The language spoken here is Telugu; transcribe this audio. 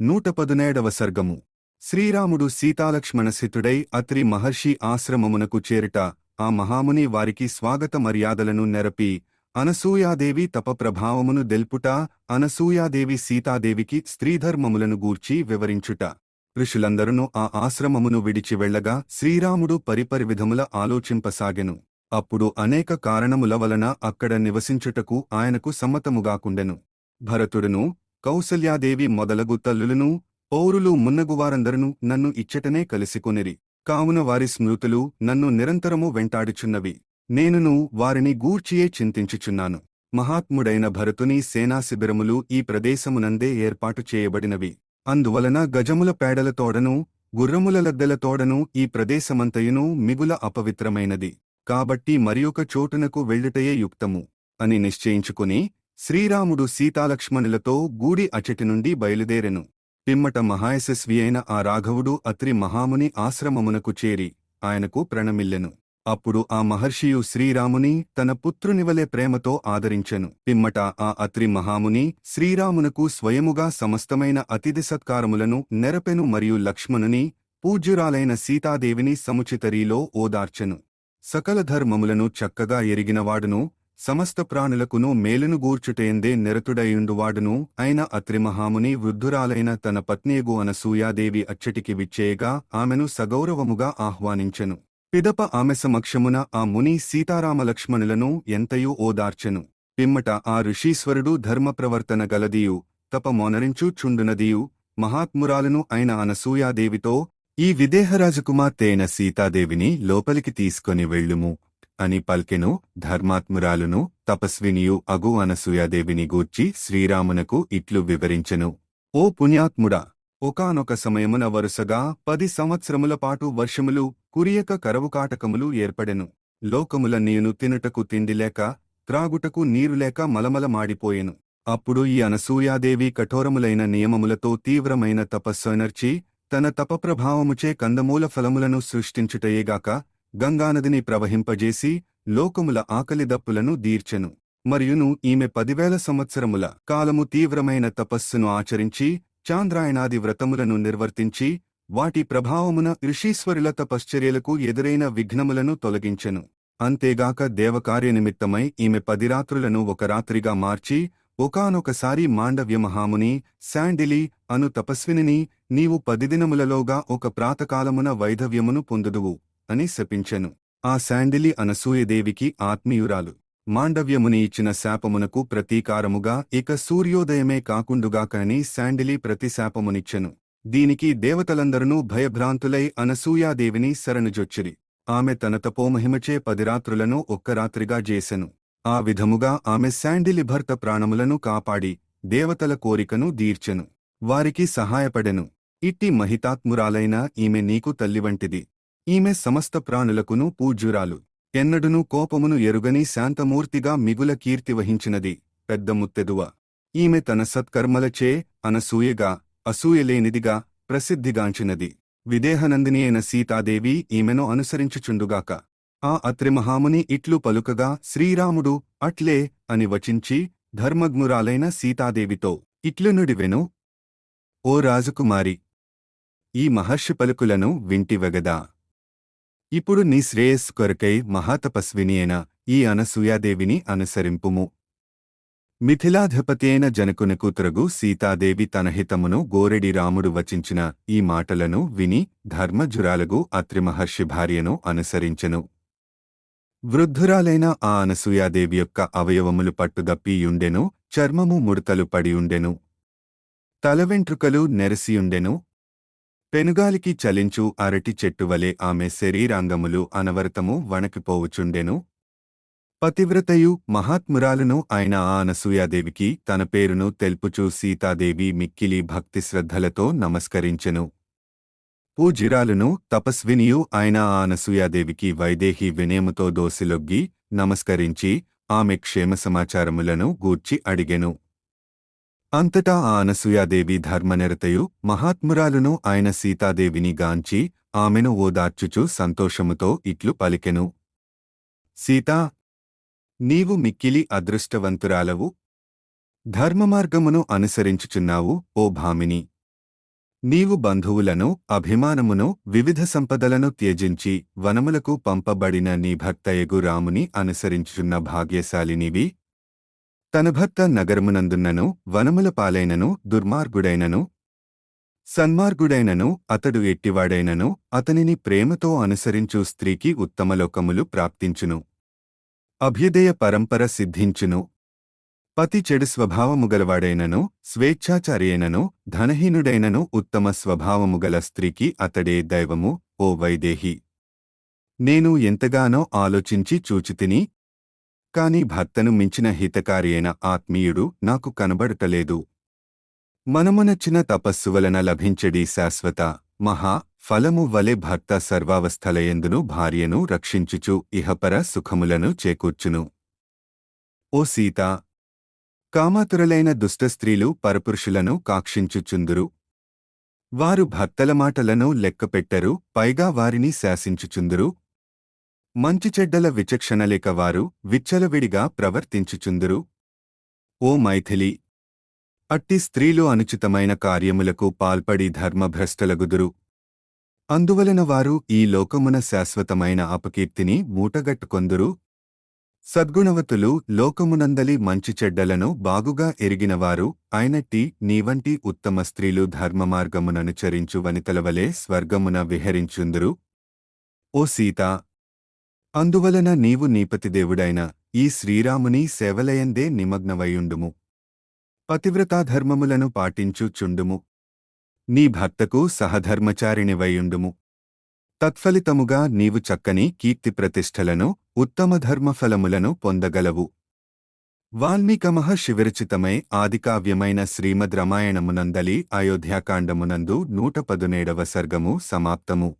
నూట పదునేడవ సర్గము. శ్రీరాముడు సీతాలక్ష్మణసితుడై అత్రి మహర్షి ఆశ్రమమునకు చేరిట ఆ మహాముని వారికి స్వాగత మర్యాదలను నెరపి అనసూయాదేవి తపప్రభావమును దెల్పుట అనసూయాదేవి సీతాదేవికి స్త్రీధర్మములను గూర్చి వివరించుట. ఋషులందరూ ఆ ఆశ్రమమును విడిచి వెళ్ళగా శ్రీరాముడు పరిపరి విధముల ఆలోచింపసాగెను. అప్పుడు అనేక కారణముల వలన అక్కడ నివసించుటకు ఆయనకు సమ్మతముగాకుండెను భరతుడును కౌసల్యాదేవి మొదలగు తల్లులను పౌరులు మున్నగువారందరను నన్ను ఇచ్చటనే కలిసికొనిరి. కావున వారి స్మృతులు నన్ను నిరంతరము వెంటాడుచున్నవి. నేనును వారిని గూర్చియే చింతించుచున్నాను. మహాత్ముడైన భరతుని సేనాశిబిరములు ఈ ప్రదేశమునందే ఏర్పాటు చేయబడినవి. అందువలన గజముల పేడల తోడను గుర్రముల లద్దెల తోడను ఈ ప్రదేశమంతయును మిగుల అపవిత్రమైనది. కాబట్టి మరియొక చోటునకు వెళ్ళుటయే యుక్తము. అని నిశ్చయించుకుని శ్రీరాముడు సీతాలక్ష్మణులతో గూడి అచటి నుండి బయలుదేరెను. పిమ్మట మహాయశస్వి అయిన ఆ రాఘవుడు అత్రి మహాముని ఆశ్రమమునకు చేరి ఆయనకు ప్రణమిల్లెను. అప్పుడు ఆ మహర్షియు శ్రీరాముని తన పుత్రునివలే ప్రేమతో ఆదరించెను. పిమ్మట ఆ అత్రి మహాముని శ్రీరామునకు స్వయముగా సమస్తమైన అతిథి సత్కారములను నెరపెను మరియు లక్ష్మణుని పూజ్యురాలైన సీతాదేవిని సముచితరీలో ఓదార్చెను. సకల ధర్మములను చక్కగా ఎరిగినవాడును. సమస్త ప్రాణులకును మేలును గూర్చుటయందే నిరతుడయుండువాడును. అయిన అత్రిమహాముని వృద్ధురాలైన తన పత్నియగు అనసూయాదేవి అచ్చటికి విచ్చేయగా ఆమెను సగౌరవముగా ఆహ్వానించెను. పిదప ఆమె సమక్షమున ఆ ముని సీతారామలక్ష్మణులను ఎంతయూ ఓదార్చెను. పిమ్మట ఆ ఋషీశ్వరుడు ధర్మప్రవర్తన గలదియు తపమోనరించు చుండునదియు మహాత్మురాలను అయిన అనసూయాదేవితో ఈ విదేహరాజకుమార్తె అయిన సీతాదేవిని లోపలికి తీసుకొని వెళ్ళుము. అని పల్కెను ధర్మాత్మురాలును తపస్వినియు అగు అనసూయాదేవిని గూర్చి శ్రీరామునకు ఇట్లు వివరించెను. ఓ పుణ్యాత్ముడా ఒకానొక సమయమున వరుసగా పది సంవత్సరముల పాటు వర్షములు కురియక కరవుకాటకములు ఏర్పడెను. లోకములన్నీయును తినుటకు తిండిలేక త్రాగుటకు నీరులేక మలమల మాడిపోయెను అప్పుడు ఈ అనసూయాదేవి కఠోరములైన నియమములతో తీవ్రమైన తపస్సునర్చి తన తపప్రభావముచే కందమూల ఫలములను సృష్టించుటయేగాక గంగానదిని ప్రవహింపజేసి లోకముల ఆకలిదప్పులను దీర్చెను మరియును ఈమె పదివేల సంవత్సరముల కాలము తీవ్రమైన తపస్సును ఆచరించి చాంద్రాయణాది వ్రతములను నిర్వర్తించి వాటి ప్రభావమున ఋషీశ్వరుల తపశ్చర్యలకు ఎదురైన విఘ్నములను తొలగించెను. అంతేగాక దేవకార్యనిమిత్తమై ఈమె పది రాత్రులను ఒక రాత్రిగా మార్చి ఒకానొకసారి మాండవ్య మహాముని శాండిలి అను తపస్వినిని నీవు పది దినములలోగా ఒక ప్రాతకాలమున వైధవ్యమును పొందుదువు. అని శపించెను. ఆ శాండిలి అనసూయదేవికి ఆత్మీయురాలు. మాండవ్యముని ఇచ్చిన శాపమునకు ప్రతీకారముగా ఇక సూర్యోదయమే కాకుండుగాకని శాండిలి ప్రతిశాపమునిచ్చెను దీనికి దేవతలందరూ భయభ్రాంతులై అనసూయాదేవిని శరణుజొచ్చిరి. ఆమె తన తపోమహిమచే పది రాత్రులను ఒక్క రాత్రిగా చేసెను ఆ విధముగా ఆమె శాండిలి భర్త ప్రాణములను కాపాడి దేవతల కోరికను దీర్చెను వారికి సహాయపడెను. ఇట్టి మహితాత్మురాలైన ఈమె నీకు తల్లివంటిది ఈమె సమస్త ప్రాణులకును పూజ్యురాలు. ఎన్నడునూ కోపమును ఎరుగని శాంతమూర్తిగా మిగుల కీర్తి వహించినది పెద్ద ముత్తెదువ. ఈమె తన సత్కర్మలచే అనసూయగా అసూయలేనిదిగా ప్రసిద్ధిగాంచినది. విదేహనందిని అయిన సీతాదేవి ఈమెను అనుసరించుచుండుగాక. ఆ అత్రిమహాముని ఇట్లు పలుకగా శ్రీరాముడు అట్లే అని వచించి ధర్మజ్ఞురాలైన సీతాదేవితో ఇట్లునుడివెను? ఓ రాజకుమారి! ఈ మహర్షి పలుకులను వింటివెగదా? ఇప్పుడు నీ శ్రేయస్సు కొరకై మహాతపస్విని అయిన ఈ అనసూయాదేవిని అనుసరింపుము. మిథిలాధిపతి అయిన జనకునకు త్రగు సీతాదేవి తన హితమును గోరెడి రాముడు వచించిన ఈ మాటలను విని ధర్మజురాలగు అత్రిమహర్షి భార్యను అనుసరించెను. వృద్ధురాలైన ఆ అనసూయాదేవి యొక్క అవయవములు పట్టుదప్పియుండెను చర్మము ముడతలు పడియుండెను తలవెంట్రుకలు నెరసియుండెను పెనుగాలికి చలించు అరటి చెట్టువలే ఆమె శరీరాంగములు అనవరతము వణకిపోవుచుండెను పతివ్రతయు మహాత్మురాలను అయిన ఆ అనసూయాదేవికి తన పేరును తెల్పుచూ సీతాదేవి మిక్కిలి భక్తి శ్రద్ధలతో నమస్కరించెను. పూజిరాలును తపస్వినియు అయిన ఆ అనసూయాదేవికి వైదేహి వినయముతో దోసిలొగ్గి నమస్కరించి ఆమె క్షేమ సమాచారములను గూర్చి అడిగెను. అంతటా ఆ అనసూయాదేవి ధర్మనిరతయు మహాత్మురాలును ఆయన సీతాదేవిని గాంచి ఆమెను ఓదార్చుచు సంతోషముతో ఇట్లు పలికెను. సీతా నీవు మిక్కిలి అదృష్టవంతురాలవు. ధర్మమార్గమును అనుసరించుచున్నావు ఓ భామిని. నీవు బంధువులను అభిమానమును వివిధ సంపదలను త్యజించి వనములకు పంపబడిన నీ భర్తయగు రాముని అనుసరించున్న భాగ్యశాలినివి తన భర్త నగరమునందున్నను వనముల పాలైనను దుర్మార్గుడైనను సన్మార్గుడైనను అతడు ఎట్టివాడైనను అతనిని ప్రేమతో అనుసరించు స్త్రీకి ఉత్తమలోకములు ప్రాప్తించును. అభ్యుదయ పరంపర సిద్ధించును. పతి చెడు స్వభావముగలవాడైనను స్వేచ్ఛాచారియైనను ధనహీనుడైనను ఉత్తమ స్వభావముగల స్త్రీకి అతడే దైవము ఓ వైదేహి. నేను ఎంతగానో ఆలోచించి చూచితిని కాని భర్తను మించిన హితకారి అయిన ఆత్మీయుడు నాకు కనబడటలేదు మనమునచ్చిన తపస్సు వలన లభించడి శాశ్వత మహా ఫలము వలె భర్త సర్వావస్థలయందును భార్యను రక్షించుచు ఇహపర సుఖములను చేకూర్చును. ఓ సీత కామాతురలైన దుష్ట స్త్రీలు పరపురుషులను కాక్షించుచుందురు. వారు భర్తల మాటలను లెక్కపెట్టరు పైగా వారిని శాసించుచుందురు. మంచి చెడ్డల విచక్షణలేక వారు విచ్చలవిడిగా ప్రవర్తించుచుందురు. ఓ మైథిలి! అట్టి స్త్రీలు అనుచితమైన కార్యములకు పాల్పడి ధర్మభ్రష్టలగుదురు. అందువలన వారు ఈ లోకమున శాశ్వతమైన అపకీర్తిని మూటగట్టుకొందురు. సద్గుణవతులు లోకమునందలి మంచి చెడ్డలను బాగుగా ఎరిగినవారు అయినట్టి నీవంటి ఉత్తమ స్త్రీలు ధర్మమార్గముననుచరించు వనితలవలే స్వర్గమున విహరించుందురు. ఓ సీత! అందువలన నీవు నీపతిదేవుడైన ఈ శ్రీరాముని సేవలయందే నిమగ్నవయుండుము పతివ్రతాధర్మములను పాటించుచుండుము నీ భర్తకు సహధర్మచారిణివయుండుము తత్ఫలితముగా నీవు చక్కని కీర్తి ప్రతిష్టలను ఉత్తమ ధర్మఫలములను పొందగలవు. వాల్మీక శివిరచితమై ఆదికావ్యమైన శ్రీమద్ రామాయణమునందలి అయోధ్యాకాండమునందు నూట పదునేడవ సర్గము సమాప్తము.